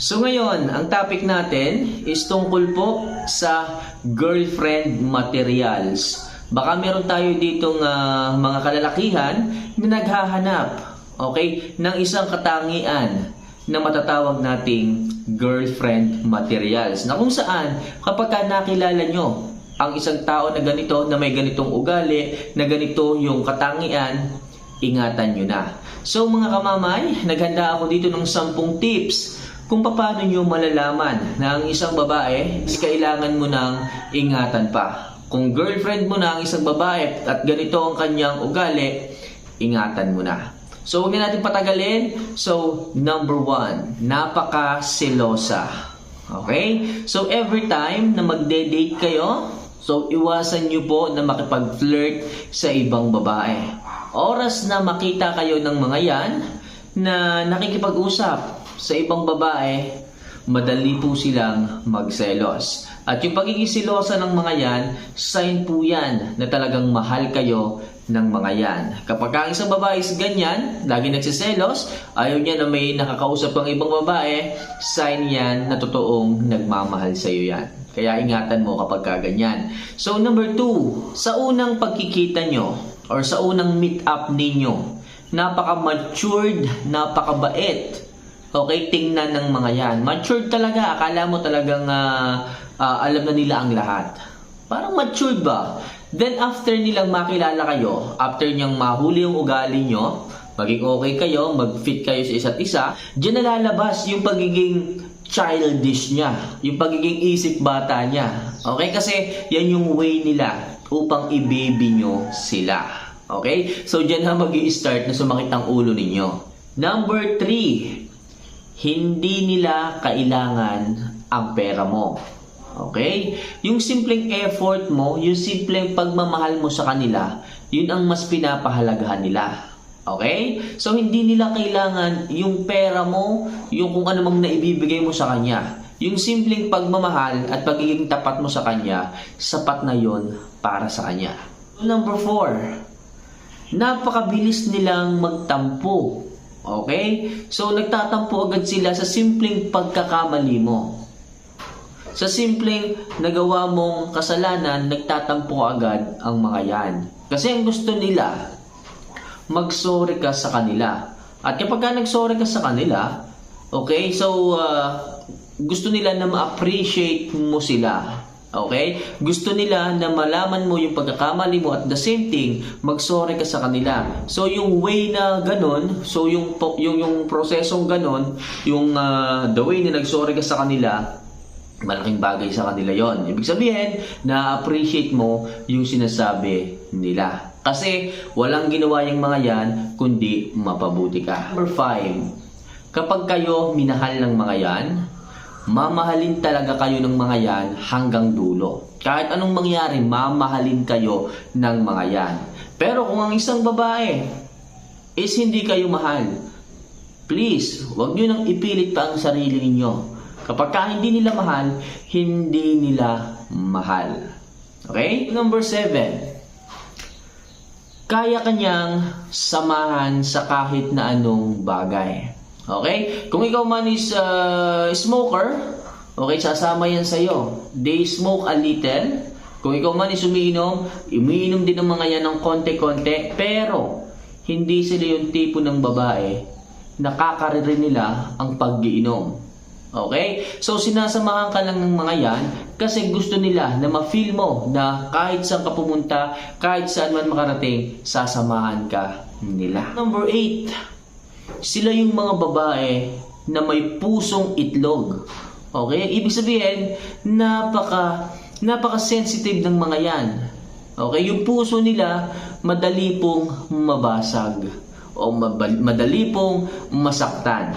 So ngayon, ang topic natin is tungkol po sa girlfriend materials. Baka meron tayo ditong ah, mga kalalakihan na naghahanap, okay, ng isang katangian na matatawag nating girlfriend materials. Na kung saan, kapag ka nakilala nyo ang isang tao na ganito, na may ganitong ugali, na ganito yung katangian, ingatan nyo na. So mga kamamay, naghanda ako dito ng 10 tips kung paano nyo malalaman na ang isang babae is kailangan mo ng ingatan pa. Kung girlfriend mo na ang isang babae at ganito ang kanyang ugali, ingatan mo na. So huwag na natin patagalin. So number one, napaka-selosa. Okay? So every time na magde-date kayo, so iwasan nyo po na makipag-flirt sa ibang babae. Oras na makita kayo ng mga yan na nakikipag-usap sa ibang babae, madali po silang magselos. At yung pagiging silosa ng mga yan, sign po yan na talagang mahal kayo ng mga yan. Kapag ang isang babae is ganyan, lagi nagsiselos, ayaw niya na may nakakausap ang ibang babae, sign yan na totoong nagmamahal sa iyo yan. Kaya ingatan mo kapag ka ganyan. So number two, sa unang pagkikita nyo or sa unang meet up ninyo, napaka-matured, napakabait, Okay, tingnan ng mga yan. Matured talaga. Akala mo talagang ah, ah, alam na nila ang lahat. Parang matured ba? Then after nilang makilala kayo, after niyang mahuli yung ugali nyo, maging okay kayo, mag-fit kayo sa isa't isa, dyan nalalabas yung pagiging childish niya, yung pagiging isip bata niya. Okay? Kasi yan yung way nila upang i-baby nyo sila. Okay? So dyan na mag start na sumakit ang ulo ninyo. Number three, hindi nila kailangan ang pera mo. Okay? Yung simpleng effort mo, yung simpleng pagmamahal mo sa kanila, yun ang mas pinapahalagahan nila. Okay? So, hindi nila kailangan yung pera mo, yung kung ano mang naibibigay mo sa kanya. Yung simpleng pagmamahal at pagiging tapat mo sa kanya, sapat na yon para sa kanya. Number four, napakabilis nilang magtampo. Okay? So, nagtatampo agad sila sa simpleng pagkakamali mo. Sa simpleng nagawa mong kasalanan, nagtatampo agad ang mga yan. Kasi ang gusto nila, mag-sorry ka sa kanila. At kapag ka nag-sorry ka sa kanila, okay, so uh, gusto nila na ma-appreciate mo sila. Okay? Gusto nila na malaman mo yung pagkakamali mo at the same thing, mag-sorry ka sa kanila. So yung way na ganun, so yung yung yung prosesong ganun, yung uh, the way na nag-sorry ka sa kanila, malaking bagay sa kanila yon. Ibig sabihin, na-appreciate mo yung sinasabi nila. Kasi walang ginawa yung mga yan, kundi mapabuti ka. Number five, kapag kayo minahal ng mga yan, mamahalin talaga kayo ng mga yan hanggang dulo. Kahit anong mangyari, mamahalin kayo ng mga yan. Pero kung ang isang babae is hindi kayo mahal, please, huwag nyo nang ipilit pa ang sarili ninyo. Kapag ka hindi nila mahal, hindi nila mahal. Okay? Number seven, kaya kanyang samahan sa kahit na anong bagay. Okay? Kung ikaw man is uh, smoker, okay, sasama yan sa'yo. They smoke a little. Kung ikaw man is umiinom, umiinom din ng mga yan ng konti-konti. Pero, hindi sila yung tipo ng babae na kakaririn nila ang paggiinom. Okay? So, sinasamahan ka lang ng mga yan kasi gusto nila na ma-feel mo na kahit saan ka pumunta, kahit saan man makarating, sasamahan ka nila. Number 8, sila yung mga babae na may pusong itlog. Okay? Ibig sabihin, napaka napaka-sensitive ng mga yan. Okay? Yung puso nila madali pong mabasag o madali pong masaktan.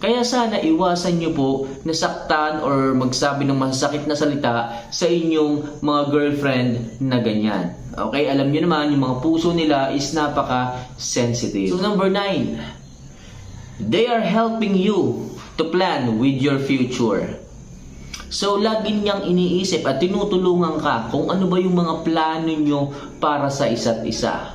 Kaya sana iwasan nyo po na saktan or magsabi ng masasakit na salita sa inyong mga girlfriend na ganyan. Okay? Alam nyo naman, yung mga puso nila is napaka-sensitive. So number 9, They are helping you to plan with your future. So, lagi niyang iniisip at tinutulungan ka kung ano ba yung mga plano nyo para sa isa't isa.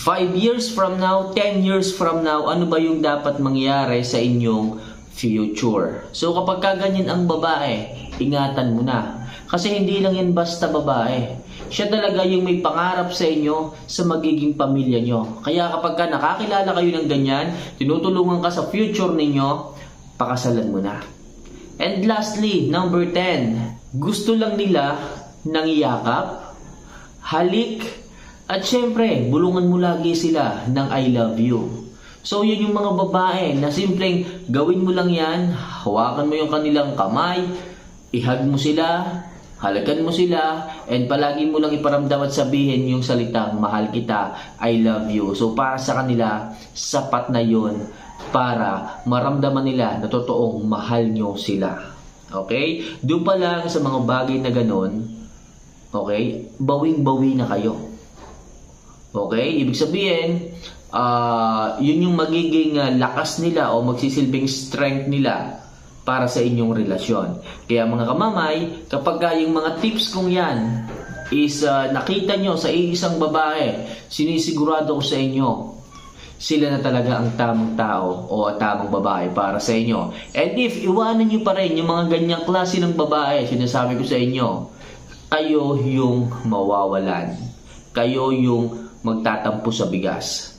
5 years from now, 10 years from now, ano ba yung dapat mangyari sa inyong future. So kapag ka ganyan ang babae, ingatan mo na. Kasi hindi lang yan basta babae. Siya talaga yung may pangarap sa inyo sa magiging pamilya nyo. Kaya kapag ka nakakilala kayo ng ganyan, tinutulungan ka sa future ninyo, pakasalan mo na. And lastly, number 10, gusto lang nila ng iyakap, halik, at syempre, bulungan mo lagi sila ng I love you. So, yun yung mga babae na simpleng gawin mo lang yan, hawakan mo yung kanilang kamay, ihag mo sila, halagan mo sila, and palagi mo lang iparamdam at sabihin yung salitang mahal kita, I love you. So, para sa kanila, sapat na yun para maramdaman nila na totoong mahal nyo sila. Okay? Doon pa lang sa mga bagay na ganon, okay, bawing-bawi na kayo. Okay? Ibig sabihin, ah, yun yung magiging ah, lakas nila o magsisilbing strength nila para sa inyong relasyon. Kaya mga kamamay, kapag ka yung mga tips kong yan is ah, nakita nyo sa iisang babae, sinisigurado ko sa inyo, sila na talaga ang tamang tao o tamang babae para sa inyo. And if iwanan nyo pa rin yung mga ganyang klase ng babae, sinasabi ko sa inyo, kayo yung mawawalan. Kayo yung magtatampo sa bigas.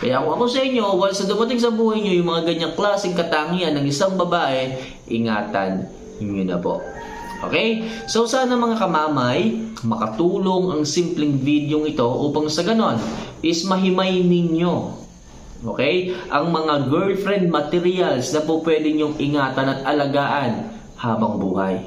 Kaya kung ako sa inyo, once na dumating sa buhay nyo yung mga ganyang klaseng katangian ng isang babae, ingatan nyo na po. Okay? So sana mga kamamay, makatulong ang simpleng video ito upang sa ganon is mahimay ninyo Okay? Ang mga girlfriend materials na po pwede nyong ingatan at alagaan habang buhay.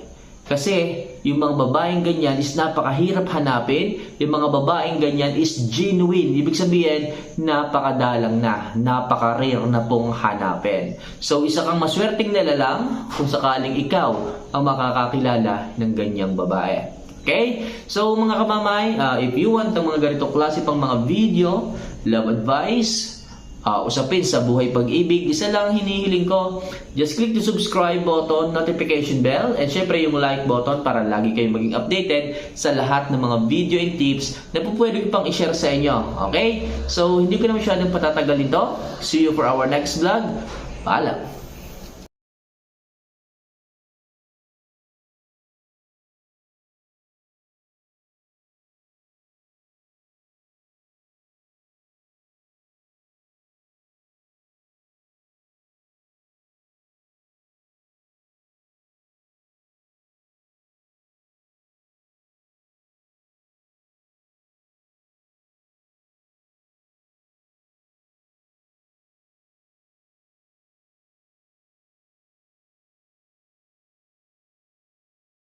Kasi yung mga babaeng ganyan is napakahirap hanapin. Yung mga babaeng ganyan is genuine. Ibig sabihin, napakadalang na. Napaka-rare na pong hanapin. So, isa kang maswerteng nalalang kung sakaling ikaw ang makakakilala ng ganyang babae. Okay? So, mga kamamay, uh, if you want ang mga ganito klase pang mga video, love advice, uh, usapin sa buhay pag-ibig, isa lang ang hinihiling ko, just click the subscribe button, notification bell, and syempre yung like button para lagi kayong maging updated sa lahat ng mga video and tips na po pwede ko pang i-share sa inyo. Okay? So, hindi ko na masyadong patatagalin to. See you for our next vlog. Paalam!